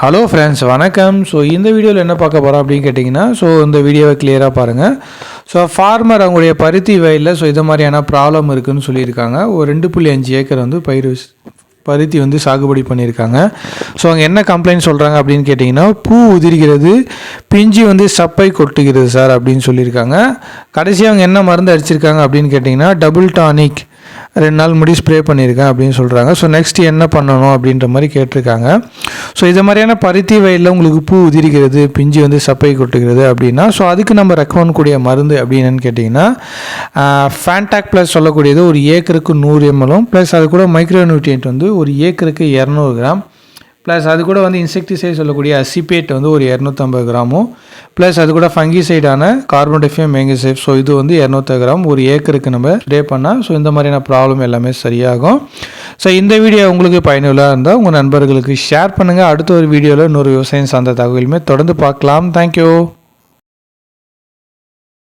Hello friends வணக்கம். So இந்த வீடியோவில் என்ன பார்க்க போகிறோம் அப்படின்னு கேட்டிங்கன்னா ஸோ இந்த வீடியோவை கிளியராக பாருங்கள் ஸோ ஃபார்மர் அவங்களுடைய பருத்தி வயலில் ஸோ இது மாதிரியான ப்ராப்ளம் இருக்குதுன்னு சொல்லியிருக்காங்க. ஒரு ரெண்டு புள்ளி அஞ்சு ஏக்கர் வந்து பயிர் பருத்தி வந்து சாகுபடி பண்ணியிருக்காங்க. ஸோ அவங்க என்ன கம்ப்ளைண்ட் சொல்கிறாங்க அப்படின்னு கேட்டிங்கன்னா பூ உதிர்கிறது பிஞ்சு வந்து சப்பை கொட்டுகிறது சார் அப்படின்னு சொல்லியிருக்காங்க. கடைசி அவங்க என்ன மருந்து அடிச்சிருக்காங்க அப்படின்னு கேட்டிங்கன்னா டபுள் டானிக் ரெண்டு நாள் முடி ஸ்ப்ரே பண்ணியிருக்கேன் அப்படின்னு சொல்கிறாங்க ஸோ நெக்ஸ்ட் என்ன பண்ணணும் அப்படின்ற மாதிரி கேட்டிருக்காங்க. ஸோ இது மாதிரியான பருத்தி வயலில் உங்களுக்கு பூ உதிரிகிறது பிஞ்சு வந்து சப்பை கொட்டுகிறது அப்படின்னா ஸோ அதுக்கு நம்ம ரெக்கமெண்ட் கூடிய மருந்து அப்படின்னு கேட்டிங்கன்னா ஃபேன்டாக் ப்ளஸ் சொல்லக்கூடியது ஒரு ஏக்கருக்கு நூறு எம்எலும் ப்ளஸ் அது கூட மைக்ரோ நியூட்ரியன்ட் வந்து ஒரு ஏக்கருக்கு இரநூறு கிராம். ப்ளஸ் அது கூட வந்து இன்செக்டிசைட் சொல்லக்கூடிய அசிபேட் வந்து ஒரு இரநூத்தம்பது கிராமும் ப்ளஸ் அது கூட ஃபங்கிசைடான கார்பன் கார்பன்டெஃபியம் மேங்கசைட் ஸோ இது வந்து இரநூத்தம்பது கிராம். ஒரு ஏக்கருக்கு நம்ம ஸ்ப்ரே பண்ணால் ஸோ இந்த மாதிரியான ப்ராப்ளம் எல்லாமே சரியாகும். ஸோ இந்த வீடியோ உங்களுக்கு பயனுள்ளதாக இருந்தால் உங்கள் நண்பர்களுக்கு ஷேர் பண்ணுங்கள் அடுத்த ஒரு வீடியோவில் இன்னொரு விவசாயம் சார்ந்த தகவலுமே தொடர்ந்து பார்க்கலாம். தேங்க்யூ